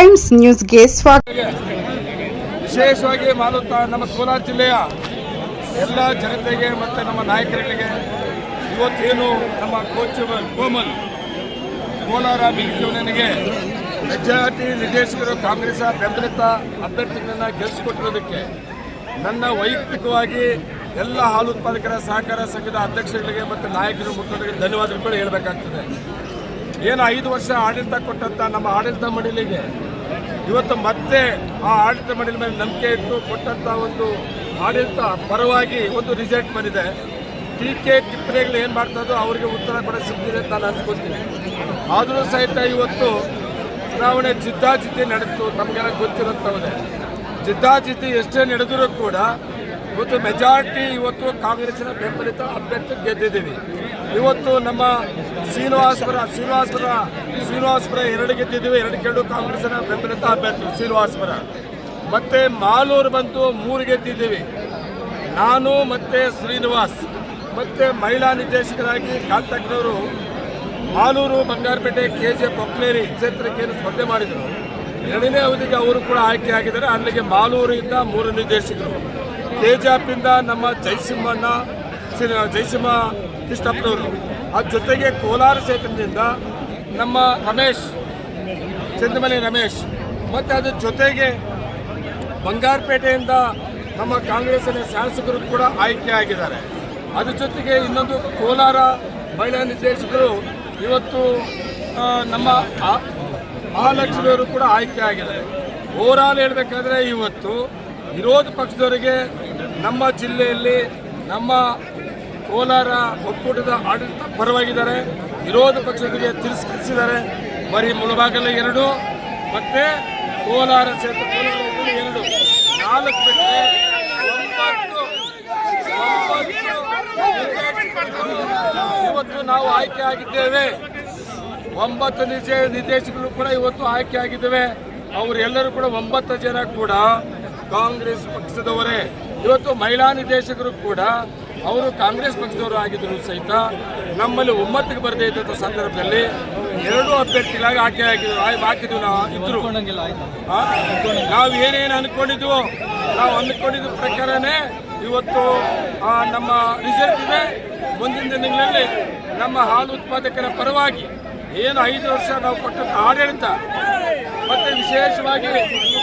Times ನ್ಯೂಸ್ಗೆ ಸ್ವಾಗತ. ವಿಶೇಷವಾಗಿ ಮಾಲುತ್ತಾ ನಮ್ಮ ಕೋಲಾರ ಜಿಲ್ಲೆಯ ಎಲ್ಲ ಜನತೆಗೆ ಮತ್ತು ನಮ್ಮ ನಾಯಕರುಗಳಿಗೆ ಇವತ್ತೇನು ನಮ್ಮ ಕೋಚ್ ಕೋಮಲ್ ಕೋಲಾರ ಮಿಲ್ಕ್ ಯೂನಿಯನ್ಗೆ ಮೆಜಾರಿಟಿ ನಿರ್ದೇಶಕರು ಕಾಂಗ್ರೆಸ್ ಬೆಂಬಲಿತ ಅಭ್ಯರ್ಥಿಗಳನ್ನ ಗೆಲ್ಲಿಸಿಕೊಟ್ಟಿರೋದಕ್ಕೆ ನನ್ನ ವೈಯಕ್ತಿಕವಾಗಿ ಎಲ್ಲ ಹಾಲು ಉತ್ಪಾದಕರ ಸಹಕಾರ ಸಂಘದ ಅಧ್ಯಕ್ಷರುಗಳಿಗೆ ಮತ್ತು ನಾಯಕರು ಮುಖಂಡರಿಗೆ ಧನ್ಯವಾದಗಳು ಹೇಳಬೇಕಾಗ್ತದೆ. ಏನು ಐದು ವರ್ಷ ಆಡಳಿತ ಕೊಟ್ಟಂಥ ನಮ್ಮ ಆಡಳಿತ ಮಂಡಳಿಗೆ ಇವತ್ತು ಮತ್ತೆ ಆ ಆಡಳಿತ ಮಂಡಳಿ ಮೇಲೆ ನಂಬಿಕೆ ಇಟ್ಟು ಕೊಟ್ಟಂಥ ಒಂದು ಆಡಳಿತ ಪರವಾಗಿ ಒಂದು ರಿಸಲ್ಟ್ ಬಂದಿದೆ. ಟೀಕೆ ಟಿಪ್ಪಣಿಗಳು ಏನು ಮಾಡ್ತದೋ ಅವರಿಗೆ ಉತ್ತರ ಕೂಡ ಸಿಗ್ತಿದೆ ಅಂತ ನಾನು ಅನ್ಕೊತೀನಿ ಆದರೂ ಸಹಿತ ಇವತ್ತು ಚುನಾವಣೆ ಜಿದ್ದಾಜಿದ್ದಿ ನಡೆಯಿತು ನಮಗೆಲ್ಲ ಗೊತ್ತಿರುತ್ತವೆ ಜಿದ್ದಾಜಿದ್ದಿ ಎಷ್ಟೇ ನಡೆದರೂ ಕೂಡ ಇವತ್ತು ಮೆಜಾರಿಟಿ ಇವತ್ತು ಕಾಂಗ್ರೆಸ್ನ ಬೆಂಬಲಿತ ಅಭ್ಯರ್ಥಿ ಗೆದ್ದಿದ್ದೀವಿ. ಇವತ್ತು ನಮ್ಮ ಶ್ರೀನಿವಾಸಪುರ ಶ್ರೀನಿವಾಸಪುರ ಶ್ರೀನಿವಾಸಪುರ ಎರಡು ಗೆದ್ದಿದ್ದೀವಿ, ಎರಡು ಕೆರಡು ಕಾಂಗ್ರೆಸ್ನ ಬೆಂಬಲಿತ ಅಭ್ಯರ್ಥಿ ಶ್ರೀನಿವಾಸಪುರ. ಮತ್ತೆ ಮಾಲೂರು ಬಂತು ಮೂರು ಗೆದ್ದಿದ್ದೀವಿ. ನಾನು ಮತ್ತೆ ಶ್ರೀನಿವಾಸ್, ಮತ್ತೆ ಮಹಿಳಾ ನಿರ್ದೇಶಕರಾಗಿ ಕಾಲ್ತಕ್ಕನವರು ಮಾಲೂರು ಬಂಗಾರಪೇಟೆ ಕೆ ಜೆ ಪೊಕ್ಲೇರಿ ಕ್ಷೇತ್ರಕ್ಕೆ ಸ್ಪರ್ಧೆ ಮಾಡಿದರು. ಎರಡನೇ ಅವಧಿಗೆ ಅವರು ಕೂಡ ಆಯ್ಕೆ ಆಗಿದ್ದಾರೆ. ಅಲ್ಲಿಗೆ ಮಾಲೂರಿಂದ ಮೂರು ನಿರ್ದೇಶಕರು. ತೇಜಾಪಿಂದ ನಮ್ಮ ಜೈಸಿಂಹಣ್ಣ ಜಯಸಿಂಹ ಕೃಷ್ಣಪ್ಪನವರು. ಅದ್ರ ಜೊತೆಗೆ ಕೋಲಾರ ಕ್ಷೇತ್ರದಿಂದ ನಮ್ಮ ರಮೇಶ್ ಚಂದ್ರಮಲಿ ರಮೇಶ್, ಮತ್ತು ಅದ್ರ ಜೊತೆಗೆ ಬಂಗಾರಪೇಟೆಯಿಂದ ನಮ್ಮ ಕಾಂಗ್ರೆಸ್ಸಿನ ಶಾಸಕರು ಕೂಡ ಆಯ್ಕೆ ಆಗಿದ್ದಾರೆ. ಅದ್ರ ಜೊತೆಗೆ ಇನ್ನೊಂದು ಕೋಲಾರ ಮಹಿಳಾ ನಿರ್ದೇಶಕರು ಇವತ್ತು ನಮ್ಮ ಮಹಾಲಕ್ಷ್ಮಿಯವರು ಕೂಡ ಆಯ್ಕೆ ಆಗಿದ್ದಾರೆ. ಓವರಾಲ್ ಹೇಳಬೇಕಾದ್ರೆ ಇವತ್ತು ವಿರೋಧ ಪಕ್ಷದವರಿಗೆ ನಮ್ಮ ಜಿಲ್ಲೆಯಲ್ಲಿ ನಮ್ಮ ಕೋಲಾರ ಒಕ್ಕೂಟದ ಆಡಳಿತ ಪರವಾಗಿದ್ದಾರೆ. ವಿರೋಧ ಪಕ್ಷದವರಿಗೆ ತಿರಸ್ಕರಿಸಿದ್ದಾರೆ. ಬರೀ ಮುಳಬಾಗಲ ಎರಡು, ಮತ್ತೆ ಕೋಲಾರ ಕ್ಷೇತ್ರ ಎರಡು. ನಾಲ್ಕು ಬಿಟ್ಟರೆ ಇವತ್ತು ನಾವು ಆಯ್ಕೆ ಆಗಿದ್ದೇವೆ. ಒಂಬತ್ತು ನಿಜ ನಿರ್ದೇಶಕರು ಕೂಡ ಇವತ್ತು ಆಯ್ಕೆ ಆಗಿದ್ದೇವೆ. ಅವರೆಲ್ಲರೂ ಕೂಡ ಒಂಬತ್ತು ಜನ ಕೂಡ ಕಾಂಗ್ರೆಸ್ ಪಕ್ಷದವರೇ. ಇವತ್ತು ಮಹಿಳಾ ನಿರ್ದೇಶಕರು ಕೂಡ ಅವರು ಕಾಂಗ್ರೆಸ್ ಪಕ್ಷದವರು ಆಗಿದ್ರು ಸಹಿತ ನಮ್ಮಲ್ಲಿ ಒಮ್ಮತ್ತಿಗೆ ಬರದೇ ಇದ್ದಂಥ ಸಂದರ್ಭದಲ್ಲಿ ಎರಡೂ ಅಭ್ಯರ್ಥಿಗಳಾಗಿ ಆಯ್ಕೆ ಆಗಿದ್ರು ಹಾಕಿದ್ವಿ ನಾವು ಇದ್ರು. ನಾವು ಏನೇನು ಅನ್ಕೊಂಡಿದ್ವು ನಾವು ಅಂದ್ಕೊಂಡಿದ್ದ ಪ್ರಕಾರನೇ ಇವತ್ತು ನಮ್ಮ ರಿಸಲ್ಟ್ ಇದೆ. ಮುಂದಿನ ದಿನಗಳಲ್ಲಿ ನಮ್ಮ ಹಾಲು ಉತ್ಪಾದಕರ ಪರವಾಗಿ ಏನು ಐದು ವರ್ಷ ನಾವು ಕೊಟ್ಟಂತ ಆಡಳಿತ ಮತ್ತೆ ವಿಶೇಷವಾಗಿ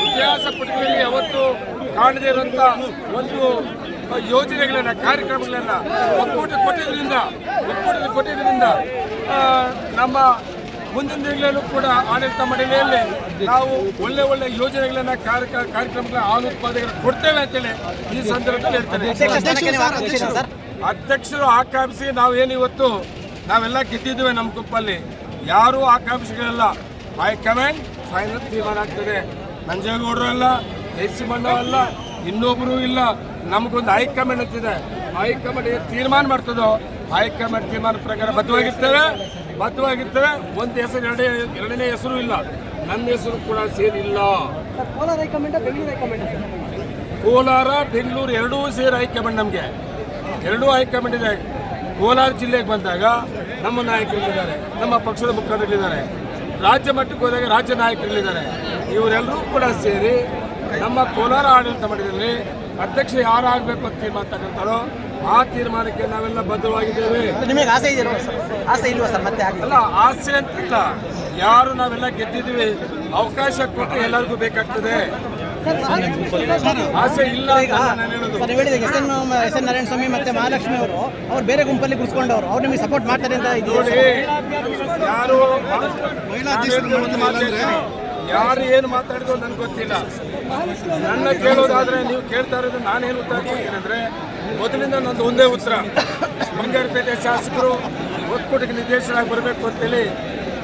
ಇತಿಹಾಸ ಪುಟಗಳಲ್ಲಿ ಅವತ್ತು ಕಾಣದೇ ಇರುವಂತ ಒಂದು ಯೋಜನೆಗಳನ್ನ ಕಾರ್ಯಕ್ರಮಗಳನ್ನು ಒಕ್ಕೂಟ ಕೊಟ್ಟಿದ್ದರಿಂದ ಒಕ್ಕೂಟದ ಕೊಟ್ಟಿದ್ದರಿಂದ ನಮ್ಮ ಮುಂದಿನ ದಿನಗಳಲ್ಲೂ ಕೂಡ ಆಡಳಿತ ಮಂಡಳಿಯಲ್ಲಿ ನಾವು ಒಳ್ಳೆ ಒಳ್ಳೆ ಯೋಜನೆಗಳನ್ನು ಕಾರ್ಯ ಕಾರ್ಯಕ್ರಮಗಳ ಹಾಲು ಉತ್ಪಾದಕರು ಕೊಡ್ತೇವೆ ಅಂತೇಳಿ ಈ ಸಂದರ್ಭದಲ್ಲಿ ಹೇಳ್ತಾರೆ ಅಧ್ಯಕ್ಷರು ಆಕಾಂಕ್ಷಿ ನಾವೇನು ಇವತ್ತು ನಾವೆಲ್ಲ ಗೆದ್ದಿದ್ದೇವೆ ನಮ್ಮ ಗುಂಪಲ್ಲಿ. ಯಾರೂ ಆಕಾಂಕ್ಷಿಗಳಲ್ಲ ಹೈಕಮಾಂಡ್ ಫೈನಲ್ ತೀರ್ಮಾನ ಆಗ್ತದೆ. ನಂಜೇಗೌಡರು ಅಲ್ಲ ಜಯಸಿಂಹಣ್ಣ ಅಲ್ಲ ಇನ್ನೊಬ್ಬರು ಇಲ್ಲ. ನಮಗೊಂದು ಹೈಕಮಾಂಡ್ ಅಂತಿದೆ ಹೈಕಮಾಂಡ್ ಏನು ತೀರ್ಮಾನ ಮಾಡ್ತದೋ ಹೈಕಮಾಂಡ್ ತೀರ್ಮಾನ ಪ್ರಕಾರ ಬದ್ಧವಾಗಿರ್ತೇವೆ. ಬದ್ಧವಾಗಿರ್ತೇವೆ. ಒಂದು ಹೆಸರು ಎರಡೇ ಎರಡನೇ ಹೆಸರು ಇಲ್ಲ. ನನ್ನ ಹೆಸರು ಕೂಡ ಸೇರಿಲ್ಲ. ಕೋಲಾರ ಬೆಂಗಳೂರು ಕೋಲಾರ ಎರಡೂ ಸೇರಿ ಹೈಕಮಾಂಡ್ ನಮಗೆ. ಎರಡೂ ಹೈಕಮಾಂಡ್ ಇದೆ. ಕೋಲಾರ ಜಿಲ್ಲೆಗೆ ಬಂದಾಗ ನಮ್ಮ ನಾಯಕರಿದ್ದಾರೆ ನಮ್ಮ ಪಕ್ಷದ ಮುಖಂಡರಿದ್ದಾರೆ. ರಾಜ್ಯ ಮಟ್ಟಕ್ಕೆ ಹೋದಾಗ ರಾಜ್ಯ ನಾಯಕರಿದ್ದಾರೆ. ಇವರೆಲ್ಲರೂ ಕೂಡ ಸೇರಿ ನಮ್ಮ ಕೋಲಾರ ಆಡಳಿತ ಮಂಡಳಿಯಲ್ಲಿ ಅಧ್ಯಕ್ಷ ಯಾರಾಗಬೇಕು ಅಂತ ತೀರ್ಮಾನ ತಗೊಂತಾರೋ ಆ ತೀರ್ಮಾನಕ್ಕೆ ನಾವೆಲ್ಲ ಬದ್ಧವಾಗಿದ್ದೇವೆ. ನಿಮಗೆ ಆಸೆ ಇದೆಯಾ ಸರ್? ಆಸೆ ಇಲ್ವಾ ಸರ್ ಮತ್ತೆ ಅಲ್ಲ ಆಸೆ ಅಂತಿಲ್ಲ. ಯಾರು ನಾವೆಲ್ಲ ಗೆದ್ದಿದ್ದೀವಿ. ಅವಕಾಶ ಕೊಟ್ಟು ಎಲ್ಲರಿಗೂ ಬೇಕಾಗ್ತದೆ. ಆಸೆ ಇಲ್ಲ S N S N Narayana Swamy ಮತ್ತೆ ಮಹಾಲಕ್ಷ್ಮಿ ಅವರು ಅವ್ರು ಬೇರೆ ಗುಂಪಲ್ಲಿ ಗುಡಿಸ್ಕೊಂಡವ್ರು ಅವ್ರು ನಿಮಗೆ ಸಪೋರ್ಟ್ ಮಾಡ್ತಾರೆ ಅಂತ ನೋಡಿ ಯಾರು ಯಾರು ಏನು ಮಾತಾಡಿದ್ರು ನನಗೆ ಗೊತ್ತಿಲ್ಲ. ನನ್ನ ಕೇಳೋದಾದ್ರೆ ನೀವು ಕೇಳ್ತಾ ಇರೋದು ನಾನೇನು ಉತ್ತರ ಕೊಡ್ತೀನಿ ಅಂದ್ರೆ ಮೊದಲಿಂದ ನಂದು ಒಂದೇ ಉತ್ತರ. ಬಂಗಾರಪೇಟೆ ಶಾಸಕರು ಒಕ್ಕೂಟಕ್ಕೆ ನಿರ್ದೇಶನಾಗಿ ಬರಬೇಕು ಅಂತೇಳಿ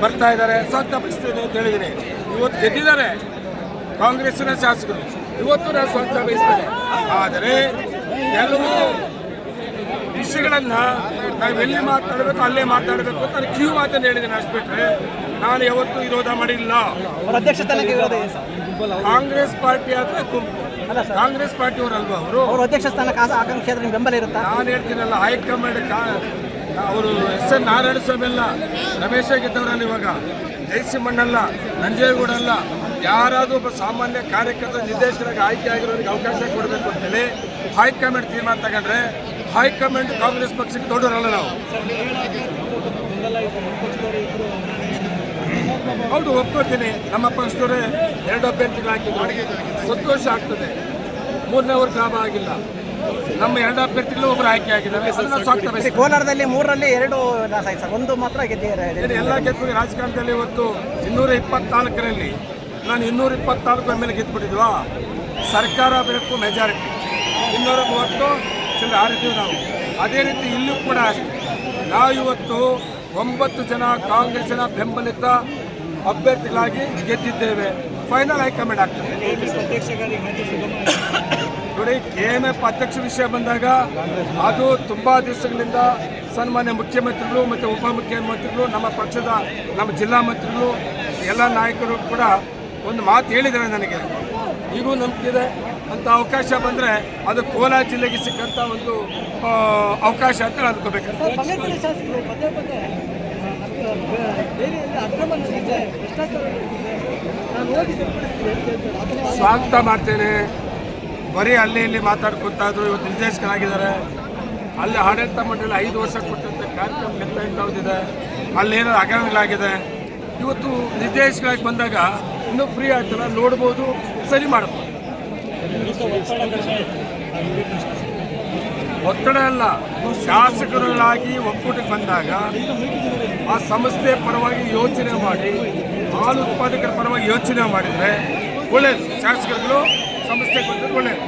ಬರ್ತಾ ಇದ್ದಾರೆ. ಸ್ವಾಗತಿಸ್ತೀನಿ ಅಂತ ಹೇಳಿದ್ದೀನಿ. ಇವತ್ತು ಗೆದ್ದಿದ್ದಾರೆ ಕಾಂಗ್ರೆಸ್ಸಿನ ಶಾಸಕರು. ಇವತ್ತು ನಾನು ಸ್ವಂತ ಬಯಸ್ತೇನೆ. ಆದರೆ ಕೆಲವು ವಿಷಯಗಳನ್ನು ಎಲ್ಲಿ ಮಾತಾಡಬೇಕು, ಅಲ್ಲೇ ಮಾತಾಡಬೇಕು ಅಂತ ನಾನು ಕಿವಿ ಮಾತನ್ನು ಹೇಳಿದ್ದೇನೆ. ಅಷ್ಟು ಬಿಟ್ರೆ ನಾನು ಯಾವತ್ತೂ ವಿರೋಧ ಮಾಡಿಲ್ಲ. ಕಾಂಗ್ರೆಸ್ ಪಾರ್ಟಿ ಆದ್ರೆ ಗುಂಪು ಅಲ್ಲ ಕಾಂಗ್ರೆಸ್ ಪಾರ್ಟಿಯವರಲ್ವಾ ಅವರು? ಅವ್ರ ಅಧ್ಯಕ್ಷ ಸ್ಥಾನಕ್ಕೆ ಆಸ- ಆಕಾಂಕ್ಷೆ ಬೆಂಬಲ ಇರುತ್ತೆ? ನಾನು ಹೇಳ್ತೀನಲ್ಲ ಹೈಕಮಾಂಡ್ ಅವರು ಎಸ್ ಎನ್ ನಾರಾಯಣ ಸ್ವಾಮಿ ಅಲ್ಲ ರಮೇಶ ಗೆದ್ದವರಲ್ಲ ಇವಾಗ ಜಯಸಿಂಹಣ್ಣಲ್ಲ ನಂಜೇಗೌಡಲ್ಲ ಯಾರಾದರೂ ಒಬ್ಬ ಸಾಮಾನ್ಯ ಕಾರ್ಯಕರ್ತ ನಿರ್ದೇಶಕರಾಗಿ ಆಯ್ಕೆ ಆಗಿರೋರಿಗೆ ಅವಕಾಶ ಕೊಡಬೇಕು ಅಂತೇಳಿ ಹೈಕಮಾಂಡ್ ತೀರ್ಮಾನ ತಗೊಂಡ್ರೆ ಹೈಕಮಾಂಡ್ ಕಾಂಗ್ರೆಸ್ ಪಕ್ಷಕ್ಕೆ ದೊಡ್ಡವರಲ್ಲ ನಾವು. ಹೌದು ಒಪ್ಕೊಳ್ತೀನಿ ನಮ್ಮ ಪಕ್ಷದವರೇ ಎರಡು ಅಭ್ಯರ್ಥಿಗಳು ಹಾಕಿದ್ರು. ಸಂತೋಷ ಆಗ್ತದೆ. ಮೂರನೇ ಅವ್ರಿಗೆ ಲಾಭ ಆಗಿಲ್ಲ. ನಮ್ಮ ಎರಡು ಅಭ್ಯರ್ಥಿಗಳು ಒಬ್ಬರು ಆಯ್ಕೆ ಆಗಿದ್ದಾರೆ. ಕೋಲಾರದಲ್ಲಿ ಮೂರರಲ್ಲಿ ಎರಡು ಸರ್. ಒಂದು ಮಾತ್ರ ಗೆದ್ದಿದ್ದಾರೆ ಎಲ್ಲ ಗೆದ್ದು ರಾಜಕಾರಣದಲ್ಲಿ ಇವತ್ತು ಇನ್ನೂರ ಇಪ್ಪತ್ನಾಲ್ಕರಲ್ಲಿ ನಾನು ಇನ್ನೂರ ಇಪ್ಪತ್ನಾಲ್ಕು ಎಂ ಎಲ್ ಗೆದ್ದುಬಿಟ್ಟಿದ್ವಾ ಸರ್ಕಾರ ಬೇಕು ಮೆಜಾರಿಟಿ ಇನ್ನೂರ ಮೂವತ್ತು ಚಂದ್ರ ಆರಿದ್ದೀವಿ ನಾವು. ಅದೇ ರೀತಿ ಇಲ್ಲೂ ಕೂಡ ಅಷ್ಟೇ. ನಾವು ಇವತ್ತು ಒಂಬತ್ತು ಜನ ಕಾಂಗ್ರೆಸ್ನ ಬೆಂಬಲಿತ ಅಭ್ಯರ್ಥಿಗಳಾಗಿ ಗೆದ್ದಿದ್ದೇವೆ. ಫೈನಲ್ ಹೈಕಮಾಂಡ್ ಆಗ್ತದೆ. ನೋಡಿ ಕೆ ಎಂ ಎಫ್ ಅಧ್ಯಕ್ಷ ವಿಷಯ ಬಂದಾಗ ಅದು ತುಂಬ ದಿವಸಗಳಿಂದ ಸನ್ಮಾನ್ಯ ಮುಖ್ಯಮಂತ್ರಿಗಳು ಮತ್ತು ಉಪಮುಖ್ಯಮಂತ್ರಿಗಳು, ನಮ್ಮ ಪಕ್ಷದ ನಮ್ಮ ಜಿಲ್ಲಾ ಮಂತ್ರಿಗಳು, ಎಲ್ಲ ನಾಯಕರು ಕೂಡ ಒಂದು ಮಾತು ಹೇಳಿದ್ದಾರೆ ನನಗೆ. ಈಗೂ ನಂಬಿಕೆ ಅಂತ ಅವಕಾಶ ಬಂದರೆ ಅದು ಕೋಲಾರ ಜಿಲ್ಲೆಗೆ ಸಿಕ್ಕಂಥ ಒಂದು ಅವಕಾಶ ಅಂತ ಅಂದ್ಕೋಬೇಕು ಸ್ವಾಗತ ಮಾಡ್ತೇನೆ. ಬರೀ ಅಲ್ಲಿ ಇಲ್ಲಿ ಮಾತಾಡ್ಕೊತಾದ್ರು, ಇವತ್ತು ನಿರ್ದೇಶಕರಾಗಿದ್ದಾರೆ. ಅಲ್ಲಿ ಆಡಳಿತ ಮಂಡಳಿ ಐದು ವರ್ಷ ಕೊಟ್ಟಂಥ ಕಾರ್ಯಕ್ರಮ ಗೆಲ್ತಾ ಅಲ್ಲಿ ಅಲ್ಲೇನೋ ಹಗರಣಗಳಾಗಿದೆ. ಇವತ್ತು ನಿರ್ದೇಶಕರಾಗಿ ಬಂದಾಗ ಇನ್ನೂ ಫ್ರೀ ಆಗ್ತಲ್ಲ ನೋಡ್ಬೋದು, ಸರಿ ಮಾಡ್ಬೋದು ಒತ್ತಡ ಅಲ್ಲ. ಶಾಸಕರುಗಳಾಗಿ ಒಕ್ಕೂಟಕ್ಕೆ ಬಂದಾಗ ಆ ಸಂಸ್ಥೆ ಪರವಾಗಿ ಯೋಚನೆ ಮಾಡಿ ಹಾಲು ಉತ್ಪಾದಕರ ಪರವಾಗಿ ಯೋಚನೆ ಮಾಡಿದರೆ ಒಳ್ಳೆಯದು ಶಾಸಕರುಗಳು ಸಂಸ್ಥೆಗೆ ಬಂದರೆ ಒಳ್ಳೇದು.